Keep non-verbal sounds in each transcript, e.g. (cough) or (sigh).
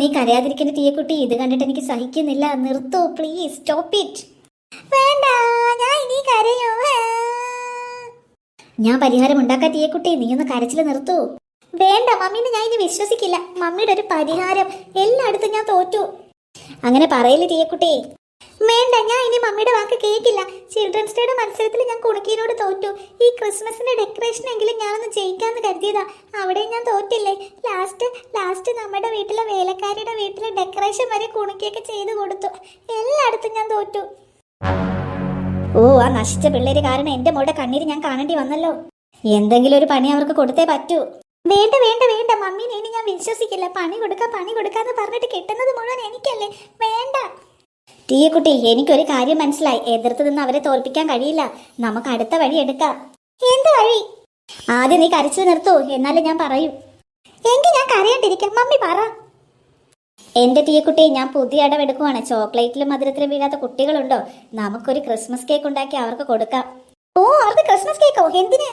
നീ കരയാതിരിക്കുന്ന തീയക്കുട്ടി. ഇത് കണ്ടിട്ട് എനിക്ക് സഹിക്കുന്നില്ല. നിർത്തോ പ്ലീസ് സ്റ്റോപ്പ് ഇറ്റ് വേണ്ട ഞാൻ ഇനി കരയോ. ഞാൻ പരിഹാരം ഉണ്ടാക്കാൻ തീയക്കുട്ടി. നീ ഒന്ന് കരച്ചിൽ നിർത്തൂ. വേണ്ട മമ്മീനെ ഞാൻ ഇനി വിശ്വസിക്കില്ല. മമ്മിയുടെ ഒരു പരിഹാരം എല്ലായിടത്തും ഞാൻ തോറ്റു. അങ്ങനെ പറയൽ തീയക്കുട്ടി. വേണ്ട ഞാൻ ഇനി മമ്മിയുടെ വാക്ക് കേൾക്കില്ല ചിൽഡ്രൻസ് ഡേയുടെ മത്സരത്തിൽ ഞാൻ കുണുക്കീനോട് തോറ്റു. ഈ ക്രിസ്മസിന്റെ ഡെക്കറേഷൻ എങ്കിലും ഞാനൊന്ന് ജയിക്കാന്ന് കരുതിയതാ. അവിടെ ഞാൻ തോറ്റില്ലേ? ലാസ്റ്റ് ലാസ്റ്റ് നമ്മുടെ വീട്ടിലെ വേലക്കാരിയുടെ വീട്ടിലെ ഡെക്കറേഷൻ വരെ കുണുക്കിയൊക്കെ ചെയ്തു കൊടുത്തു. എല്ലായിടത്തും ഞാൻ തോറ്റു. ഓ ആ നശിച്ച പിള്ളേര് കാരണം എന്റെ മോളുടെ കണ്ണീര് ഞാൻ കാണേണ്ടി വന്നല്ലോ. എന്തെങ്കിലും ഒരു പണി അവർക്ക് കൊടുത്തേ പറ്റൂ. വേണ്ട വേണ്ട വേണ്ട. മമ്മീനെ ഇനി ഞാൻ വിശ്വസിക്കില്ല. പണി കൊടുക്ക പണി കൊടുക്കാന്ന് പറഞ്ഞിട്ട് കിട്ടുന്നത് മുഴുവൻ എനിക്കല്ലേ. വേണ്ട. ടീയക്കുട്ടി എനിക്കൊരു കാര്യം മനസ്സിലായി. എതിർത്ത് നിന്ന് അവരെ തോൽപ്പിക്കാൻ കഴിയില്ല. നമുക്ക് അടുത്ത വഴി എടുക്കാം. എന്ത് വഴി? ആദ്യം നീ കരച്ചു നിർത്തൂ. എന്നാലേ ഞാൻ പറയൂ. എങ്കിൽ ഞാൻ കരയാണ്ടിരിക്കാം. മമ്മി പറ. എന്റെ ടീയക്കുട്ടി ഞാൻ പുതിയ അടവെടുക്കുവാണ് ചോക്ലേറ്റിലും മധുരത്തിലും വീഴാത്ത കുട്ടികളുണ്ടോ? നമുക്കൊരു ക്രിസ്മസ് കേക്ക് ഉണ്ടാക്കി അവർക്ക് കൊടുക്കാം. ഓ അവർക്ക് ക്രിസ്മസ് കേക്കോ? എന്തിന്?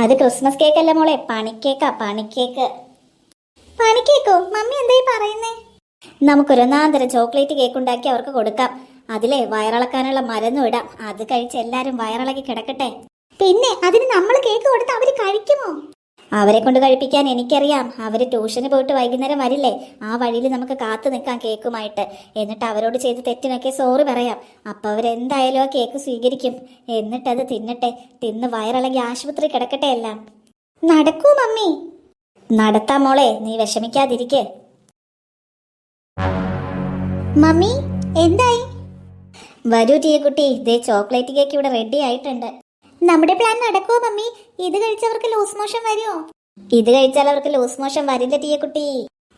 അത് ക്രിസ്മസ് കേക്ക് അല്ല മോളെ. പണിക്കേക്കാ പണിക്കേക്ക്. പണിക്കേക്കോ? മമ്മി എന്തായി പറയുന്നേ? നമുക്കൊരു ഒന്നാന്തരം ചോക്ലേറ്റ് കേക്ക് ഉണ്ടാക്കി അവർക്ക് കൊടുക്കാം. അതിലെ വയറിളക്കാനുള്ള മരുന്നും ഇടാം. അത് കഴിച്ച് എല്ലാരും വയറിളക്കി കിടക്കട്ടെ. പിന്നെ അതിന് നമ്മൾ കേക്ക് കൊടുത്ത് അവർ കഴിക്കുമോ? അവരെ കൊണ്ട് കഴിപ്പിക്കാൻ എനിക്കറിയാം. അവർ ട്യൂഷന് പോയിട്ട് വൈകുന്നേരം വരില്ലേ? ആ വഴിയിൽ നമുക്ക് കാത്തു നിൽക്കാം കേക്കുമായിട്ട് എന്നിട്ട് അവരോട് ചെയ്ത് തെറ്റിനൊക്കെ സോറി പറയാം. അപ്പൊ അവരെന്തായാലും ആ കേക്ക് സ്വീകരിക്കും. എന്നിട്ട് അത് തിന്നട്ടെ. തിന്ന് വയറിളകി ആശുപത്രി കിടക്കട്ടെ എല്ലാം. നടക്കൂ മമ്മി. നടത്താം മോളെ. നീ വിഷമിക്കാതിരിക്കേ. മമ്മി എന്തായി? വരൂ ടീയക്കുട്ടി. ഇതേ ചോക്ലേറ്റ് കേക്ക് ഇവിടെ റെഡി ആയിട്ടുണ്ട്. നമ്മുടെ പ്ലാൻ നടക്കുമോ മമ്മി? ഇത് കഴിച്ചവർക്ക് ലൂസ് മോഷൻ വരുമോ ഇത് കഴിച്ചാൽ അവർക്ക് ലൂസ് മോഷൻ വരില്ല ടീയക്കുട്ടി.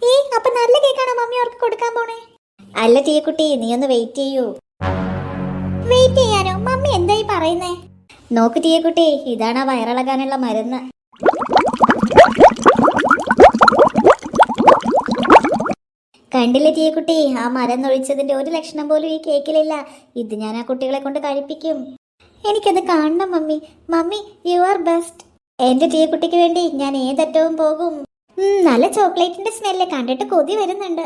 ഏ അപ്പൊ നല്ല കേക്കാണോ മമ്മി അവർക്ക് കൊടുക്കാൻ പോണേ? അല്ല ടീയക്കുട്ടി നീ ഒന്ന് വെയിറ്റ് ചെയ്യൂ. വെയിറ്റ് ചെയ്യാനോ? മമ്മി എന്തായി പറയുന്നേ? നോക്ക് ടീയക്കുട്ടി ഇതാണ് ആ വയറിളകാനുള്ള മരുന്ന്. കണ്ടില്ലേ തീയക്കുട്ടി? ആ മരം നൊഴിച്ചതിന്റെ ഒരു ലക്ഷണം പോലും ഈ കേക്കിലില്ല. ഇത് ഞാൻ ആ കുട്ടികളെ കൊണ്ട് കഴിപ്പിക്കും. എനിക്കത് കാണണം mummy. Mummy you are best എന്റെ തീയക്കുട്ടിക്ക് വേണ്ടി ഞാൻ ഏതറ്റവും പോകും. നല്ല ചോക്ലേറ്റിന്റെ സ്മെല്ല് കണ്ടിട്ട് കൊതി വരുന്നുണ്ട്.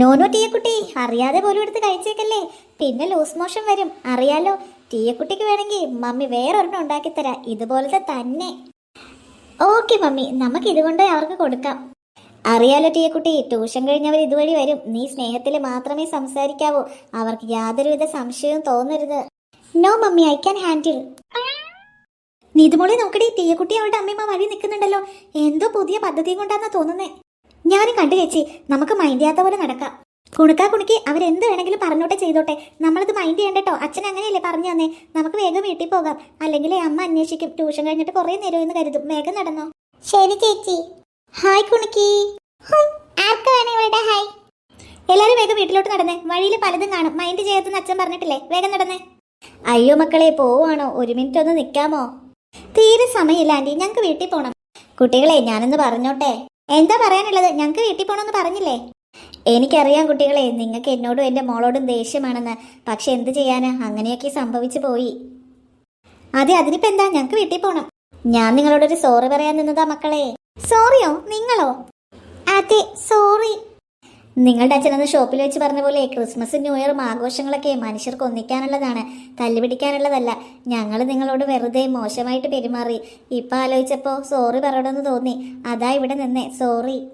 നോനോ ടീയക്കുട്ടി അറിയാതെ പോലും എടുത്ത് കഴിച്ചേക്കല്ലേ. പിന്നെ ലൂസ് മോഷൻ വരും. അറിയാലോ? ടീയക്കുട്ടിക്ക് വേണമെങ്കിൽ മമ്മി വേറൊരെണ്ണം ഉണ്ടാക്കി തരാം ഇതുപോലത്തെ തന്നെ. Okay mummy. നമുക്ക് ഇതുകൊണ്ട് അവർക്ക് കൊടുക്കാം. അറിയാലോ ടീയക്കുട്ടി ട്യൂഷൻ കഴിഞ്ഞവർ ഇതുവഴി വരും. നീ സ്നേഹത്തിൽ മാത്രമേ സംസാരിക്കാവൂ. അവർക്ക് യാതൊരുവിധ സംശയവും തോന്നരുത്. No mummy I can handle നീതുമോളെ നോക്കടി തീയക്കുട്ടി അവളുടെ അമ്മയമ്മ വഴി നിൽക്കുന്നുണ്ടല്ലോ. എന്തോ പുതിയ പദ്ധതിയും കൊണ്ടാന്നാ തോന്നുന്നേ. ഞാനും കണ്ടു ചേച്ചി നമുക്ക് മൈൻഡ് ചെയ്യാത്ത പോലെ നടക്കാം. കുണുക്കാ കുണുക്കി അവരെന്ത് വേണമെങ്കിലും പറഞ്ഞോട്ടെ ചെയ്തോട്ടെ. നമ്മളത് മൈൻഡ് ചെയ്യണ്ടട്ടോ അച്ഛൻ അങ്ങനെയല്ലേ പറഞ്ഞു തന്നെ. നമുക്ക് വേഗം വീട്ടിൽ പോകാം. അല്ലെങ്കിൽ അമ്മ അന്വേഷിക്കും. ട്യൂഷൻ കഴിഞ്ഞിട്ട് കുറേ നേരം എന്ന് കരുതും. വേഗം നടന്നോ. ശരി ചേച്ചി. ഹായ് കുണുക്കി. ആർക്ക് വേണം ഇവളുടെ? ഹായ് എല്ലാരും വേഗം വീട്ടിലോട്ട് നടന്നേ. വഴിയിൽ പലതും കാണും. മൈൻഡ് ചെയ്യാത്തെന്ന് അച്ഛൻ പറഞ്ഞിട്ടില്ലേ? വേഗം നടന്നേ. അയ്യോ മക്കളെ പോവാണോ? ഒരു മിനിറ്റ് ഒന്ന് നിൽക്കാമോ തീരെ സമയമില്ല ആന്റി. ഞങ്ങൾക്ക് വീട്ടിൽ പോണം. കുട്ടികളെ ഞാനൊന്ന് പറഞ്ഞോട്ടെ? എന്താ പറയാനുള്ളത്? ഞങ്ങൾക്ക് വീട്ടിൽ പോകണമെന്ന് പറഞ്ഞില്ലേ? എനിക്കറിയാം കുട്ടികളെ നിങ്ങൾക്ക് എന്നോടും എന്റെ മോളോടും ദേഷ്യമാണെന്ന്. പക്ഷെ എന്ത് ചെയ്യാനാ? അങ്ങനെയൊക്കെ സംഭവിച്ചു പോയി. അതെ അതിനിപ്പോ എന്താ ഞങ്ങൾക്ക് വീട്ടിൽ പോണം. ഞാൻ നിങ്ങളോടൊരു സോറി പറയാൻ നിന്നതാ മക്കളെ. സോറിയോ നിങ്ങളോ? അതെ സോറി. നിങ്ങളുടെ അച്ഛനെന്ന് ഷോപ്പിൽ വെച്ച് പറഞ്ഞ പോലെ ക്രിസ്മസ് ന്യൂ ഇയറും ആഘോഷങ്ങളൊക്കെ മനുഷ്യർക്ക് ഒന്നിക്കാനുള്ളതാണ്. തല്ലുപിടിക്കാനുള്ളതല്ല. ഞങ്ങൾ നിങ്ങളോട് വെറുതെ മോശമായിട്ട് പെരുമാറി. ഇപ്പം ആലോചിച്ചപ്പോൾ സോറി പറയണമെന്ന് തോന്നി. അതാ ഇവിടെ നിന്നേ sorry.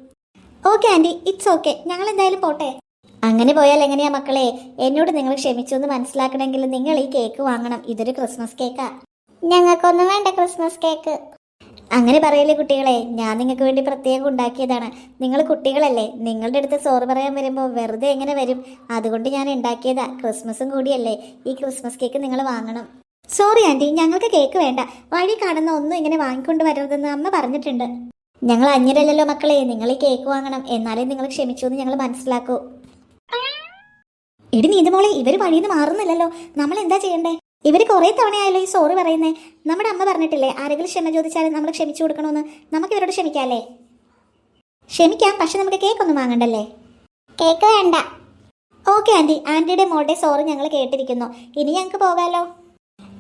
Okay aunty it's okay. ഞങ്ങൾ എന്തായാലും പോട്ടെ. അങ്ങനെ പോയാൽ എങ്ങനെയാ മക്കളെ? എന്നോട് നിങ്ങൾ ക്ഷമിച്ചു എന്ന് മനസ്സിലാക്കണമെങ്കിൽ നിങ്ങൾ ഈ കേക്ക് വാങ്ങണം. ഇതൊരു ക്രിസ്മസ് കേക്കാ. ഞങ്ങൾക്കൊന്നും വേണ്ട ക്രിസ്മസ് കേക്ക്. അങ്ങനെ പറയല്ലേ കുട്ടികളെ ഞാൻ നിങ്ങൾക്ക് വേണ്ടി പ്രത്യേകം ഉണ്ടാക്കിയതാണ്. നിങ്ങൾ കുട്ടികളല്ലേ നിങ്ങളുടെ അടുത്ത് സോറ് പറയാൻ വരുമ്പോൾ വെറുതെ എങ്ങനെ വരും. അതുകൊണ്ട് ഞാൻ ഉണ്ടാക്കിയതാ ക്രിസ്മസും കൂടിയല്ലേ ഈ ക്രിസ്മസ് കേക്ക് നിങ്ങൾ വാങ്ങണം. സോറി ആന്റി ഞങ്ങൾക്ക് കേക്ക് വേണ്ട. വഴി കാണുന്ന ഒന്നും ഇങ്ങനെ വാങ്ങിക്കൊണ്ട് വരരുതെന്ന് അമ്മ പറഞ്ഞിട്ടുണ്ട്. ഞങ്ങൾ അഞ്ഞരല്ലല്ലോ മക്കളെ നിങ്ങൾ ഈ കേക്ക് വാങ്ങണം എന്നാലേ നിങ്ങൾ ക്ഷമിച്ചു എന്ന് ഞങ്ങൾ മനസ്സിലാക്കൂ. എടി നീതുമോളെ ഇവർ വഴിയിൽ നിന്ന് മാറുന്നില്ലല്ലോ. നമ്മൾ എന്താ ചെയ്യണ്ടേ? ഇവർ കുറേ തവണയായല്ലോ ഈ സോറി പറയുന്നേ. നമ്മുടെ അമ്മ പറഞ്ഞിട്ടില്ലേ ആരെങ്കിലും ക്ഷമ ചോദിച്ചാലും നമ്മൾ ക്ഷമിച്ചു കൊടുക്കണമെന്ന് നമുക്ക് ഇവരോട് ക്ഷമിക്കാല്ലേ? ക്ഷമിക്കാം പക്ഷെ നമുക്ക് കേക്ക് ഒന്നും വാങ്ങണ്ടല്ലേ? കേക്ക് വേണ്ട. ഓക്കെ ആന്റി ആന്റിയുടെ മോളുടെ സോറി ഞങ്ങൾ കേട്ടിരിക്കുന്നു. ഇനി ഞങ്ങൾക്ക് പോകാലോ.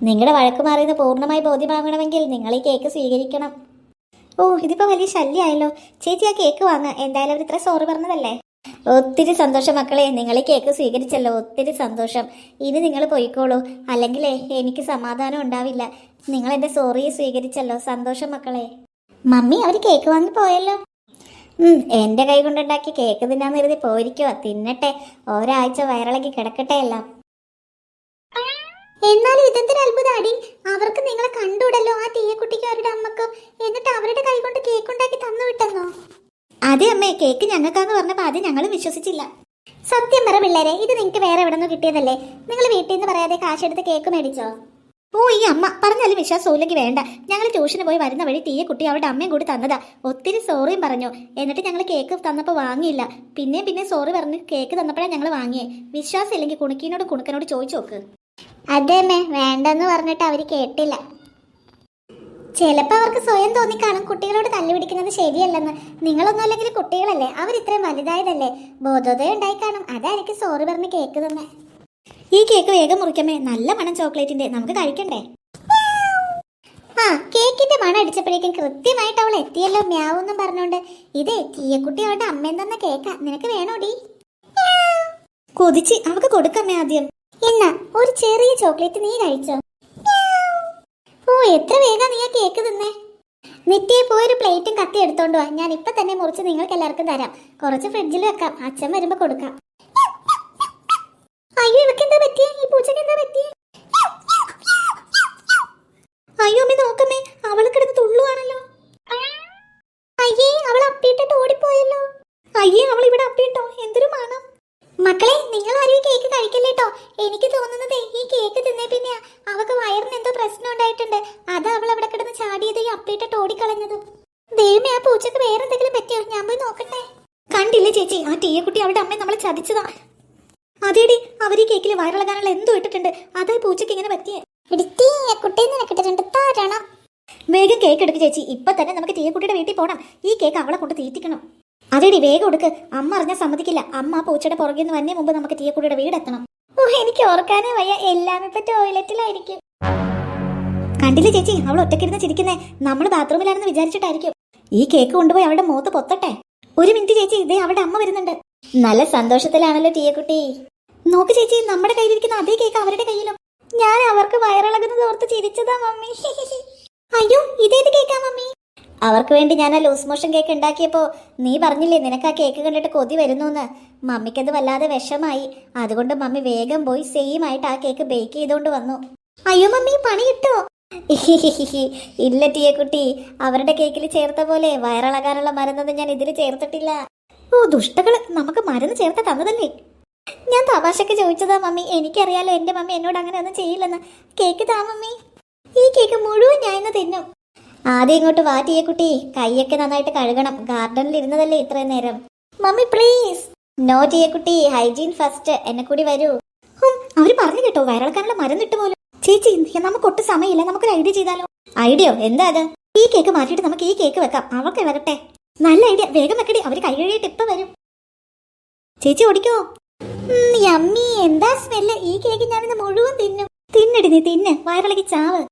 നിങ്ങളുടെ വഴക്ക് മാറിയത് പൂർണമായി ബോധ്യമാകണമെങ്കിൽ നിങ്ങൾ ഈ കേക്ക് സ്വീകരിക്കണം. ഓ ഇതിപ്പോൾ വലിയ ശല്യമായല്ലോ ചേച്ചി ആ കേക്ക് വാങ്ങ. എന്തായാലും അവർ ഇത്ര സോറി പറഞ്ഞതല്ലേ? ഒത്തിരി സന്തോഷം മക്കളെ. നിങ്ങൾ ഈ കേക്ക് സ്വീകരിച്ചല്ലോ. ഒത്തിരി സന്തോഷം. ഇനി നിങ്ങൾ പോയിക്കോളൂ. അല്ലെങ്കിൽ എനിക്ക് സമാധാനം ഉണ്ടാവില്ല. നിങ്ങൾ എന്റെ സോറി സ്വീകരിച്ചല്ലോ. സന്തോഷം മക്കളെ. മമ്മി അവർ കേക്ക് വാങ്ങി പോയല്ലോ. ഉം, എന്റെ കൈ കൊണ്ടുണ്ടാക്കി കേക്ക് തിന്നാന്ന് കരുതി പോയിരിക്കുക തിന്നട്ടെ. ഒരാഴ്ച വയറിളക്കി കിടക്കട്ടെ എല്ലാം. എന്നാലും ഇതെന്തൊരു അത്ഭുതാടി. അവർക്ക് നിങ്ങളെ കണ്ടുവിടല്ലോ ആ തീയക്കുട്ടിക്കും അവരുടെ അമ്മക്കും. എന്നിട്ട് അവരുടെ കൈ കൊണ്ട് കേക്ക് ഉണ്ടാക്കി തന്നു വിട്ടെന്നോ അതെ അമ്മേ കേക്ക് ഞങ്ങൾക്കാന്ന് പറഞ്ഞപ്പോ ആദ്യം ഞങ്ങൾ വിശ്വസിച്ചില്ല. സത്യം പറ പിള്ളേരെ ഇത് നിങ്ങൾക്ക് വേറെ എവിടെ നിന്ന് കിട്ടിയതല്ലേ? നിങ്ങൾ വീട്ടിൽ നിന്ന് പറയാതെ കാശെടുത്ത് കേക്ക് മേടിച്ചോ? ഓ ഈ അമ്മ പറഞ്ഞാലും വിശ്വാസമില്ലെങ്കിൽ വേണ്ട. ഞങ്ങൾ ട്യൂഷന് പോയി വരുന്ന വഴി തീയെ കുട്ടി അവരുടെ അമ്മയും കൂടി തന്നതാ. ഒത്തിരി സോറിയും പറഞ്ഞു. എന്നിട്ട് ഞങ്ങൾ കേക്ക് തന്നപ്പോൾ വാങ്ങിയില്ല. പിന്നെയും പിന്നെ സോറി പറഞ്ഞ് കേക്ക് തന്നപ്പോഴാണ് ഞങ്ങൾ വാങ്ങിയേ. വിശ്വാസം ഇല്ലെങ്കിൽ കുണുക്കീനോട് കുണുക്കനോട് ചോദിച്ചു നോക്ക്. അതേമേ വേണ്ടെന്ന് പറഞ്ഞിട്ട് അവർ കേട്ടില്ല. ചിലപ്പോൾ അവർക്ക് സ്വയം തോന്നിക്കാണും കുട്ടികളോട് തല്ലുപിടിക്കുന്നത് ശരിയല്ലെന്ന്. നിങ്ങളൊന്നും അല്ലെങ്കിൽ കുട്ടികളല്ലേ? അവർ ഇത്രയും വലുതായതല്ലേ? ബോധോദയം ഉണ്ടായി കാണും. അതായിരിക്കും സോറി പറഞ്ഞ് കേക്ക് തന്നെ ഈ കേക്ക് വേഗം മുറിക്കമേ നല്ല മണം ചോക്ലേറ്റിന്റെ. നമുക്ക് കഴിക്കണ്ടേ? ആ കേക്കിന്റെ മണം അടിച്ചപ്പോഴേക്കും കൃത്യമായിട്ട് അവൾ എത്തിയല്ലോ. മ്യാവെന്നും പറഞ്ഞോണ്ട്. ഇതേ തീയക്കുട്ടി അവളുടെ അമ്മയും തന്ന കേക്കാ. നിനക്ക് വേണോടി? കൊതിച്ച് അവക്ക് കൊടുക്കമ്മേ ആദ്യം. എന്നാ ഒരു ചെറിയ ചോക്ലേറ്റ് നീ കഴിച്ചോ? എത്ര വേഗം നീ കേക്ക് തിന്നേ? നെറ്റിയെ പോയൊരു പ്ലേറ്റും കത്തി എടുത്തോണ്ട് വാ. ഞാൻ ഇപ്പൊ തന്നെ മുറിച്ച് നിങ്ങൾക്ക് എല്ലാവർക്കും തരാം. കുറച്ച് ഫ്രിഡ്ജിൽ വെക്കാം. അച്ഛൻ വരുമ്പോ കൊടുക്കാം. അയ്യോ ഇവക്ക് എന്താ പറ്റിയേ? ഈ പൂച്ചക്ക് എന്താ പറ്റിയേ അയ്യോ അമ്മ നോക്കമ്മേ അവൾ കിടന്ന് തുള്ളുവാണല്ലോ അയ്യേ അവൾ അപ്പിയിട്ടിട്ട് ഓടിപ്പോയല്ലോ അയ്യേ അവൾ ഇവിടെ അപ്പിയിട്ടോ എന്തൊരു മണം മക്കളെ നിങ്ങൾ ആരും ഈ കേക്ക് കഴിക്കല്ലേട്ടോ എനിക്ക് തോന്നുന്നത് ഈ കേക്ക് തിന്നേ പിന്നെ അവക്ക് വയറിന് എന്തോ പ്രശ്നം ഉണ്ടായിട്ടുണ്ട്. അത് അവൾ അവിടെ കിടന്ന് ചാടിയത് ഈ അപ്പിയിട്ടിട്ട് ഓടിക്കളഞ്ഞത്. ദൈവമേ ആ പൂച്ചക്ക് വേറെ എന്തെങ്കിലും പറ്റിയോ? ഞാൻ പോയി നോക്കട്ടെ. കണ്ടില്ലേ ചേച്ചി ആ ടീയക്കുട്ടി അവളുടെ അമ്മയെ നമ്മളെ ചതിച്ചതാ. അതേടി അവർ ഈ കേക്കിൽ വയറിളകാനുള്ള എന്തോ ഇട്ടിട്ടുണ്ട്. അതായി പൂച്ചക്ക് ഇങ്ങനെ പറ്റിയേ. വേഗം കേക്ക് എടുക്ക് ചേച്ചി. ഇപ്പൊ തന്നെ നമുക്ക് ടീയക്കുട്ടിയുടെ വീട്ടിൽ പോകണം ഈ കേക്ക് അവളെ കൊണ്ട് തീറ്റിക്കണം. അതേടി വേഗം എടുക്ക്. അമ്മ അറിഞ്ഞാൽ സമ്മതിക്കില്ല. അമ്മ ആ പൂച്ചയുടെ പുറകിൽ നിന്ന് വന്നേ മുമ്പ് നമുക്ക് തീയക്കുടിയുടെ വീടെത്തണം. ഓ എനിക്ക് ഓർക്കാനേ വയ്യ. എല്ലാം ഇപ്പൊ ടോയ്ലറ്റിലായിരിക്കും. കണ്ടില്ല ചേച്ചി? അവൾ ഒറ്റക്കിരുന്ന് ചിരിക്കുന്നേ. നമ്മൾ ബാത്റൂമിലാണെന്ന് വിചാരിച്ചിട്ടായിരിക്കും. ഈ കേക്ക് കൊണ്ടുപോയി അവളുടെ മുഖത്ത് പൊത്തട്ടെ. ഒരു മിനിറ്റ് ചേച്ചി ഇതേ അവളുടെ അമ്മ വരുന്നുണ്ട്. നല്ല സന്തോഷത്തിലാണല്ലോ ടീയക്കുട്ടി. നോക്ക് ചേച്ചി നമ്മുടെ കയ്യിലിരിക്കുന്ന അതേ കേക്ക് അവരുടെ കയ്യിലും. ഞാൻ അവർക്ക് വയറിളകുന്നത് ഓർത്ത് ചിരിച്ചതാ മമ്മി. (laughs) അയ്യോ ഇതേത് കേക്കാ മമ്മി? അവർക്ക് വേണ്ടി ഞാൻ ആ ലൂസ് മോഷൻ കേക്ക് ഉണ്ടാക്കിയപ്പോൾ നീ പറഞ്ഞില്ലേ നിനക്ക് ആ കേക്ക് കണ്ടിട്ട് കൊതി വരുന്നു എന്ന് മമ്മിക്കത് വല്ലാതെ വിഷമായി. അതുകൊണ്ട് മമ്മി വേഗം പോയി സെയിം ആയിട്ട് ആ കേക്ക് ബേക്ക് ചെയ്തോണ്ട് വന്നു. അയ്യോ മമ്മി പണി കിട്ടോ ഇല്ല ടീയ കുട്ടി അവരുടെ കേക്കിൽ ചേർത്ത പോലെ വയറിളകാനുള്ള മരുന്നൊന്നും ഞാൻ ഇതിൽ ചേർത്തിട്ടില്ല. ഓ ദുഷ്ടകൾ നമുക്ക് മരുന്ന് ചേർത്ത് തന്നതല്ലേ? ഞാൻ തമാശക്ക് ചോദിച്ചതാ മമ്മി. എനിക്കറിയാലോ എന്റെ മമ്മി എന്നോട് അങ്ങനെ ഒന്നും ചെയ്യില്ലെന്ന്. കേക്ക് താ മമ്മി. ഈ കേക്ക് മുഴുവൻ ഞാൻ ഇന്ന് തിന്നും. ആദ്യം ഇങ്ങോട്ട് വാ വാറ്റിയ കുട്ടി കൈയൊക്കെ നന്നായിട്ട് കഴുകണം. ഗാർഡനിൽ ഇരുന്നതല്ലേ ഇത്രയും നേരം. മമ്മി പ്ലീസ് നോ ടീയ കുട്ടി ഹൈജീൻ ഫസ്റ്റ്. എന്നെ കൂടി വരൂ. അവർ പറഞ്ഞു കേട്ടോ വയറിളക്കാനുള്ള മരം ഇട്ട് പോലും. ചേച്ചി നമുക്ക് ഒട്ടും സമയമില്ല. നമുക്കൊരു ഐഡിയ ചെയ്താലോ? ഐഡിയോ? എന്താ അത്? ഈ കേക്ക് മാറ്റിയിട്ട് നമുക്ക് ഈ കേക്ക് വെക്കാം. അവൾക്ക് വരട്ടെ. നല്ല ഐഡിയ. വേഗം വെക്കടി. അവർ കൈ കഴുകിയിട്ട് ഇപ്പൊ വരും. ചേച്ചി ഓടിക്കോ. യമ്മി എന്താ സ്മെല്ല് ഈ കേക്ക് ഞാനിന്ന് മുഴുവൻ തിന്നും. തിന്നടി നീ തിന്ന്. വയറിളക്കി ചാവ്.